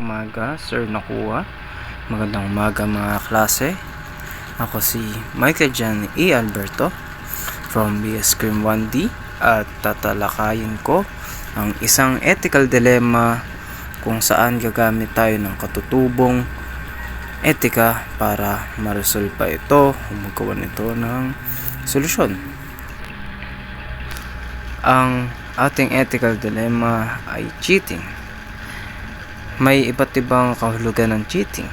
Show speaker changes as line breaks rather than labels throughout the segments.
umaga, Sir Nakuha. Magandang umaga mga klase. Ako si Michael Jan E. Alberto from BS Scream 1D at tatalakayin ko ang isang ethical dilemma kung saan gagamit tayo ng katutubong etika para maresolve ito o magawa nito ng solusyon. Ang ating ethical dilemma ay cheating. May iba't ibang kahulugan ng cheating.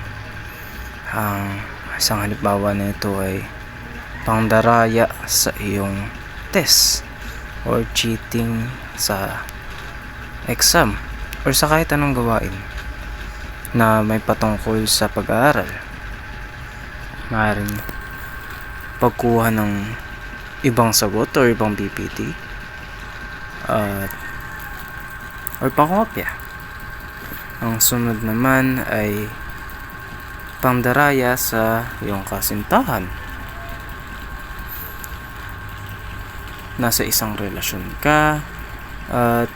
Ang isang halimbawa nito ay pangdaraya sa iyong test or cheating sa exam or sa kahit anong gawain na may patungkol sa pag-aaral. Maaaring pagkuha ng ibang sagot or ibang PPT at or pangkopya. Ang sunod naman ay pangdaraya sa iyong kasintahan. Nasa isang relasyon ka at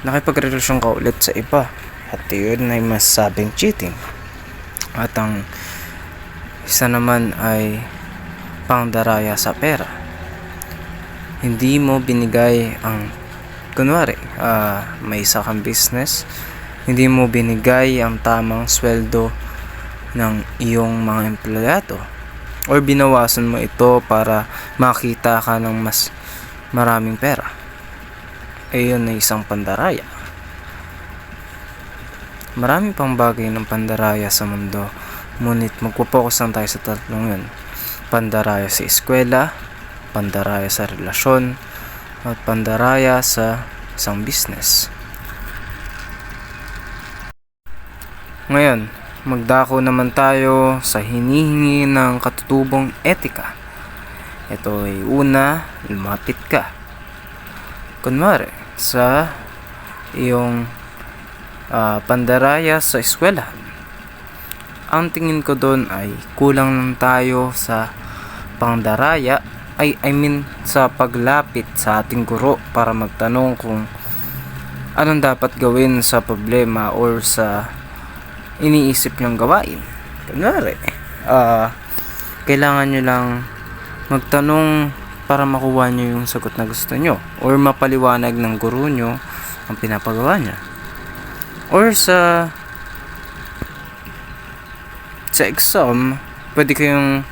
nakipagrelasyon ka ulit sa iba at yun ay masabing cheating. At ang isa naman ay pangdaraya sa pera. Hindi mo binigay ang kunwari, ah, may isa kang business, hindi mo binigay ang tamang sweldo ng iyong mga empleyado or binawasan mo ito para makita ka ng mas maraming pera. Ayun ay isang pandaraya. Marami pang bagay ng pandaraya sa mundo, ngunit magpo-focus lang tayo sa tatlong yun. Pandaraya sa eskwela, pandaraya sa relasyon, at pandaraya sa isang business. Ngayon, magdako naman tayo sa hinihingi ng katutubong etika. Ito ay una, lumapit ka. Kunwari, sa iyong ah, pandaraya sa eskwelahan. Ang tingin ko doon ay kulang lang tayo sa pangdaraya ay I mean sa paglapit sa ating guro para magtanong kung anong dapat gawin sa problema or sa iniisip niyong gawain. Kunwari, ah kailangan nyo lang magtanong para makuha nyo yung sagot na gusto nyo or mapaliwanag ng guro nyo ang pinapagawa niya. Or sa sa exam, pwede kayong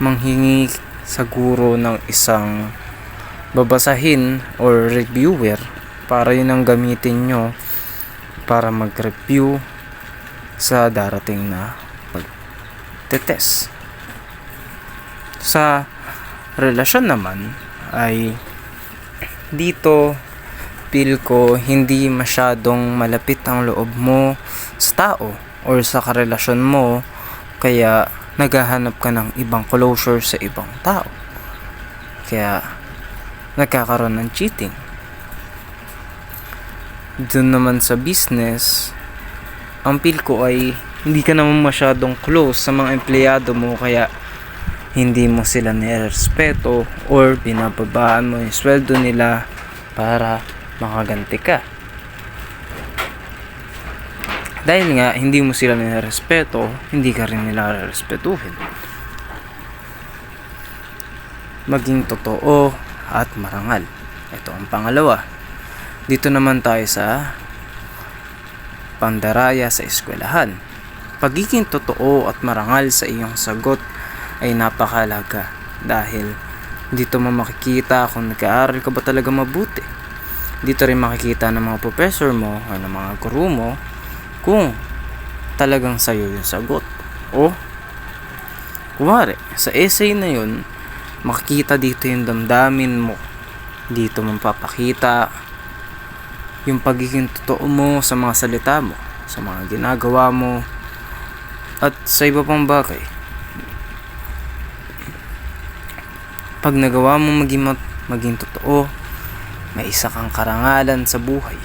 manghingi sa guro ng isang babasahin or reviewer para yun ang gamitin nyo para mag-review sa darating na pag-test. Sa relasyon naman ay dito feel ko hindi masyadong malapit ang loob mo sa tao or sa karelasyon mo kaya naghahanap ka ng ibang closure sa ibang tao. Kaya nagkakaroon ng cheating. Doon naman sa business, ang feel ko ay hindi ka naman masyadong close sa mga empleyado mo kaya hindi mo sila nirespeto or binababaan mo yung sweldo nila para makaganti ka. Dahil nga hindi mo sila nirespeto, hindi ka rin nila respetuhin. Maging totoo at marangal. Ito ang pangalawa. Dito naman tayo sa pandaraya sa eskwelahan. Pagiging totoo at marangal sa iyong sagot ay napakalaga dahil dito mo makikita kung nag-aaral ka ba talaga mabuti. Dito rin makikita ng mga professor mo o ng mga guru mo kung talagang sayo yung sagot. O, kumari, sa essay na yun, makikita dito yung damdamin mo. Dito mo papakita yung pagiging totoo mo sa mga salita mo, sa mga ginagawa mo, at sa iba pang bagay. Pag nagawa mo maging, maging totoo, may isa kang karangalan sa buhay.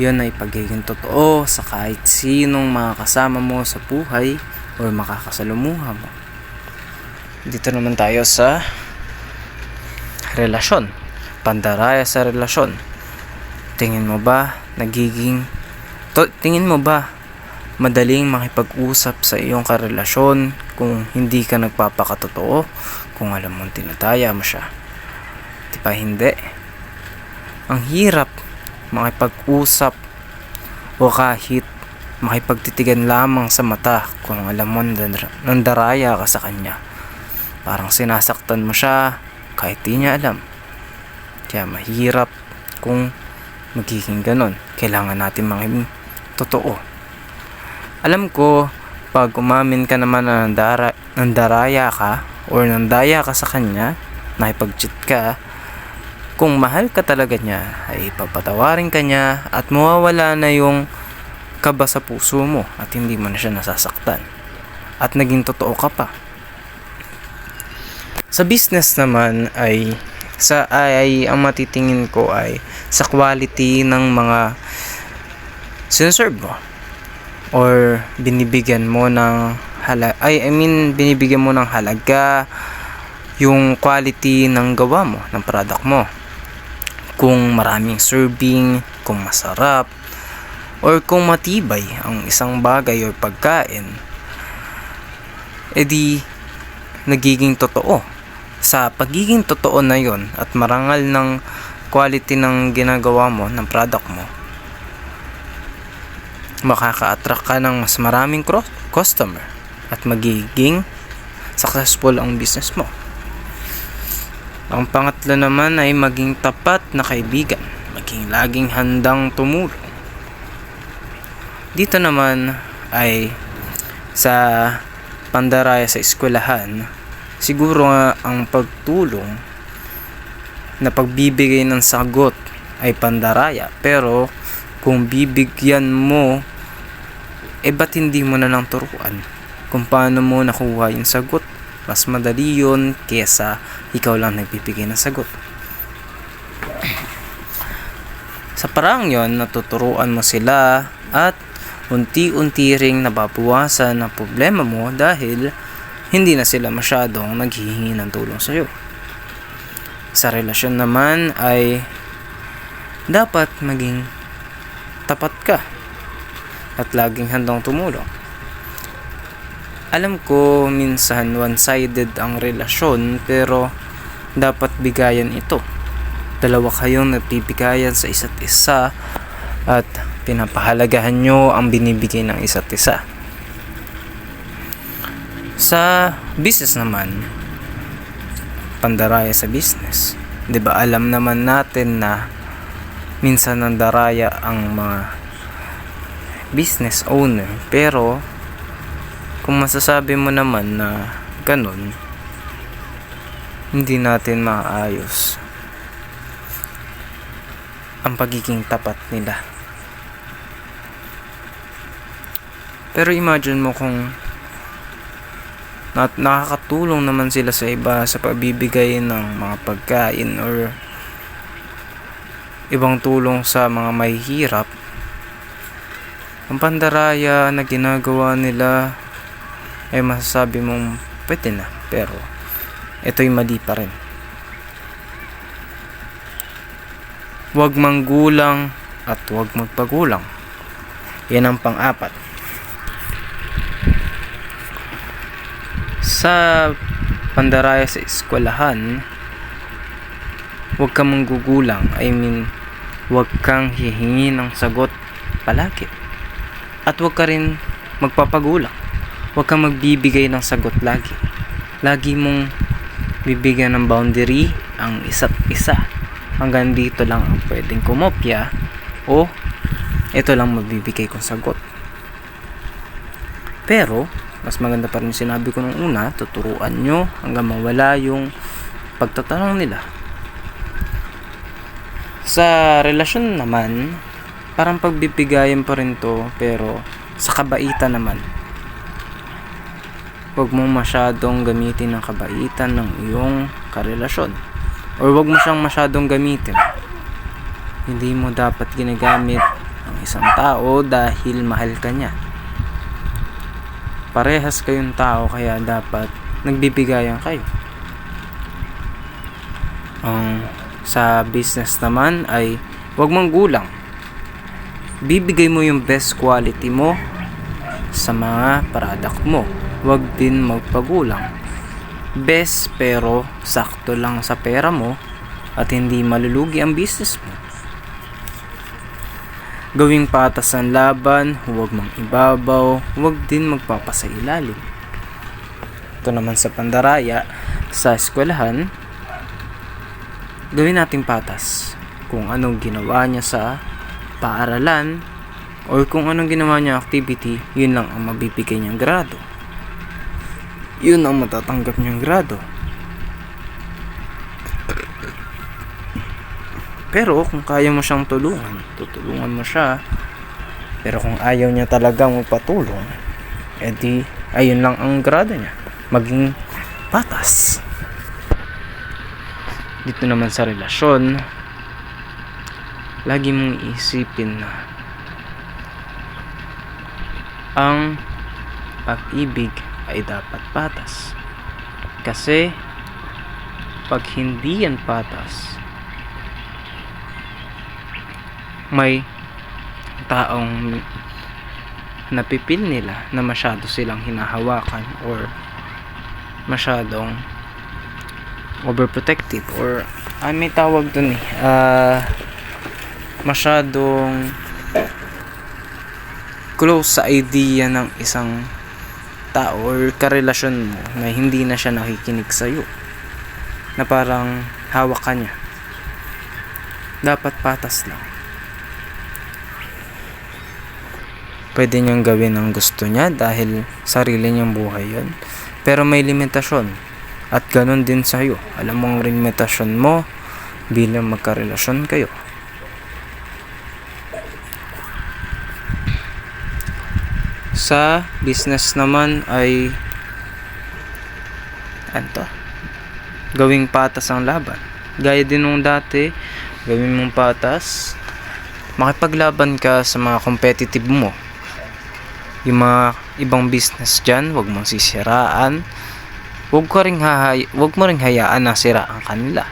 Yun ay pagiging totoo sa kahit sinong mga kasama mo sa buhay o makakasalumuha mo. Dito naman tayo sa relasyon. Pandaraya sa relasyon. Tingin mo ba nagiging To, tingin mo ba madaling makipag-usap sa iyong karelasyon kung hindi ka nagpapakatotoo, kung alam mong tinataya mo siya? Di ba hindi? Ang hirap makipag-usap o kahit makipagtitigan lamang sa mata kung alam mo nandar- nandaraya ka sa kanya. Parang sinasaktan mo siya kahit di niya alam. Kaya mahirap kung magiging ganun. Kailangan natin maging totoo. Alam ko, pag umamin ka naman na nandara, nandaraya ka or nandaya ka sa kanya, nakipag-cheat ka, kung mahal ka talaga niya, ay papatawarin ka niya at mawawala na yung kaba sa puso mo at hindi mo na siya nasasaktan. At naging totoo ka pa. Sa business naman ay sa ay ang matitingin ko ay sa quality ng mga sinaserve mo or binibigyan mo ng halaga ay I mean binibigyan mo ng halaga yung quality ng gawa mo ng product mo. Kung maraming serving kung masarap or kung matibay ang isang bagay o pagkain edi nagiging totoo sa pagiging totoo na yon at marangal ng quality ng ginagawa mo ng product mo makaka-attract ka ng mas maraming customer at magiging successful ang business mo. Ang pangatlo naman ay maging tapat na kaibigan, maging laging handang tumulong. Dito naman ay sa pandaraya sa eskwelahan, siguro nga ang pagtulong na pagbibigay ng sagot ay pandaraya. Pero kung bibigyan mo, eh ba't hindi mo na lang turuan kung paano mo nakuha yung sagot? Mas madali yun kesa ikaw lang nagbibigay ng sagot. Sa parang yon natuturuan mo sila at unti-unti ring nababawasan ang problema mo dahil hindi na sila masyadong naghihingi ng tulong sa iyo. Sa relasyon naman ay dapat maging tapat ka at laging handang tumulong. Alam ko minsan one-sided ang relasyon pero dapat bigayan ito. Dalawa kayong nagbibigayan sa isa't isa at pinapahalagahan nyo ang binibigay ng isa't isa. Sa business naman, pandaraya sa business. 'Di ba alam naman natin na minsan nandaraya ang mga business owner pero kung masasabi mo naman na ganun hindi natin maayos ang pagiging tapat nila pero imagine mo kung na nakakatulong naman sila sa iba sa pagbibigay ng mga pagkain or ibang tulong sa mga may hirap. Ang pandaraya na ginagawa nila ay masasabi mong pwede na pero ito'y mali pa rin. Huwag manggulang at huwag magpagulang. Yan ang pang-apat sa pandaraya sa eskwelahan huwag kang manggugulang I mean huwag kang hihingi ng sagot palagi. At huwag ka rin magpapagulang. Huwag kang magbibigay ng sagot lagi. Lagi mong bibigyan ng boundary ang isa't isa. Hanggang dito lang ang pwedeng kumopya o ito lang mabibigay kong sagot. Pero mas maganda pa rin sinabi ko nung una tuturuan nyo hanggang mawala yung pagtatanong nila. Sa relasyon naman parang pagbibigayan pa rin to pero sa kabaitan naman. Huwag mong masyadong gamitin ng kabaitan ng iyong karelasyon. Or huwag mo siyang masyadong gamitin. Hindi mo dapat ginagamit ang isang tao dahil mahal ka niya parehas kayong tao kaya dapat nagbibigayan kayo ang sa business naman ay huwag mong gulang bibigay mo yung best quality mo sa mga product mo. Huwag din magpagulang. Best pero sakto lang sa pera mo at hindi malulugi ang business mo. Gawing patas ang laban, huwag mang ibabaw, huwag din magpapasailalim. Ito naman sa pandaraya, sa eskwelahan, gawin nating patas kung anong ginawa niya sa paaralan or kung anong ginawa niya activity, yun lang ang mabibigay niyang grado. Yun ang matatanggap niyang grado. Pero kung kaya mo siyang tulungan, tutulungan mo siya. Pero kung ayaw niya talagang magpatulong, edi ayun lang ang grado niya. Maging patas. Dito naman sa relasyon, lagi mong isipin na ang pag-ibig ay dapat patas. Kasi pag hindi yan patas, may taong napipil nila na masyado silang hinahawakan or masyadong overprotective or ay may tawag dun eh ah masyadong close sa idea ng isang tao or karelasyon mo na hindi na siya nakikinig sa'yo na parang hawak ka niya. Dapat patas lang pwede niyang gawin ang gusto niya dahil sarili niyang buhay yon pero may limitasyon at ganun din sa'yo. Alam mo ang limitasyon mo bilang magkarelasyon kayo. Sa business naman ay ano to? Gawing patas ang laban. Gaya din nung dati gawin mong patas makipaglaban ka sa mga competitive mo yung mga ibang business dyan wag mong sisiraan wag ko ring hahay wag mo ring hayaan na siraan kanila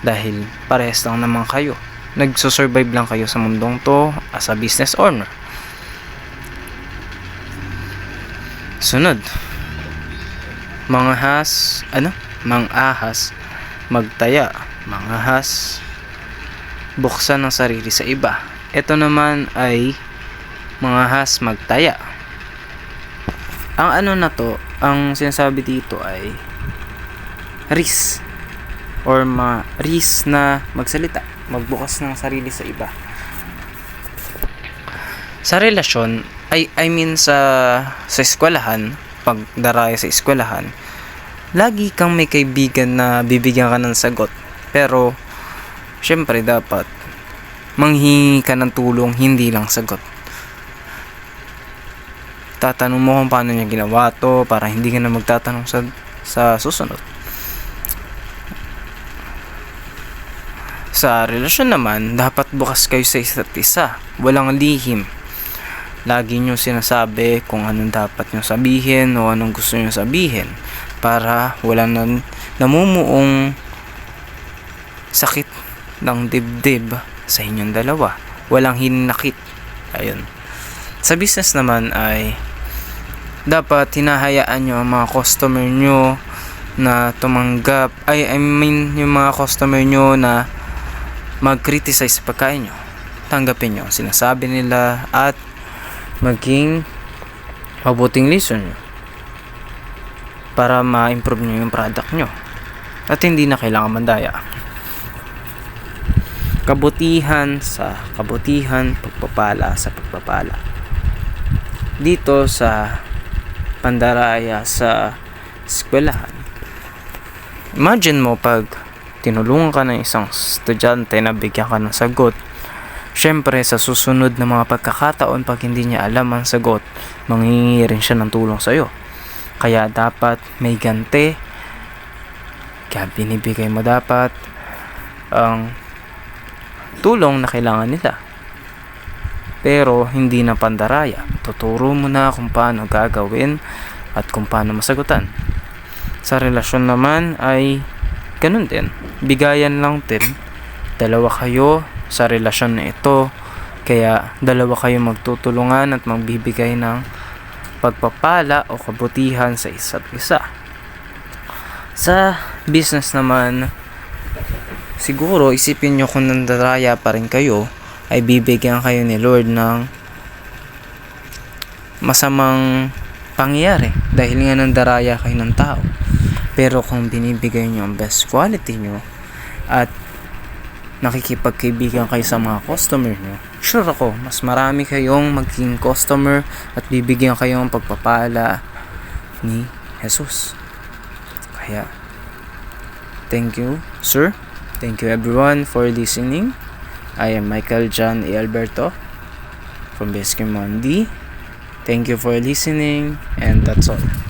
dahil parehas lang naman kayo nagsusurvive lang kayo sa mundong to as a business owner Sunod. Mga has, ano? Mang ahas, magtaya. Mga has, buksan ng sarili sa iba. Ito naman ay mga has magtaya. Ang ano na to, ang sinasabi dito ay risk or ma risk na magsalita, magbukas ng sarili sa iba. Sa relasyon, ay I mean sa sa eskwelahan, pag daraya sa eskwelahan, lagi kang may kaibigan na bibigyan ka ng sagot. Pero syempre dapat manghingi ka ng tulong, hindi lang sagot. Tatanong mo kung paano niya ginawa to para hindi ka na magtatanong sa sa susunod. Sa relasyon naman, dapat bukas kayo sa isa't isa. Walang lihim lagi nyo sinasabi kung anong dapat nyo sabihin o anong gusto nyo sabihin para wala na namumuong sakit ng dibdib sa inyong dalawa. Walang hinakit. Ayun. Sa business naman ay dapat hinahayaan nyo ang mga customer nyo na tumanggap. Ay I mean yung mga customer nyo na mag-criticize pagkain nyo. Tanggapin nyo ang sinasabi nila at maging mabuting listener para ma-improve nyo yung product nyo. At hindi na kailangan mandaya. Kabutihan sa kabutihan pagpapala sa pagpapala. Dito sa pandaraya sa eskwelahan imagine mo pag tinulungan ka ng isang estudyante na bigyan ka ng sagot Siyempre, sa susunod na mga pagkakataon, pag hindi niya alam ang sagot, manghingi rin siya ng tulong sa'yo. Kaya dapat may gante, kaya binibigay mo dapat ang tulong na kailangan nila. Pero hindi na pandaraya. Tuturo mo na kung paano gagawin at kung paano masagutan. Sa relasyon naman ay ganun din. Bigayan lang din. Dalawa kayo sa relasyon na ito Kaya dalawa kayo magtutulungan at magbibigay ng pagpapala o kabutihan sa isa't isa. Sa business naman, siguro isipin nyo kung nandaraya pa rin kayo, ay bibigyan kayo ni Lord ng masamang pangyayari dahil nga nandaraya kayo ng tao. Pero kung binibigay nyo ang best quality nyo at nakikipagkaibigan kayo sa mga customer nyo, sure ako, mas marami kayong maging customer at bibigyan kayo ng pagpapala ni Jesus. Kaya, thank you, sir. Thank you everyone for listening. I am Michael John A. Alberto from Beskimondi. Thank you for listening and that's all.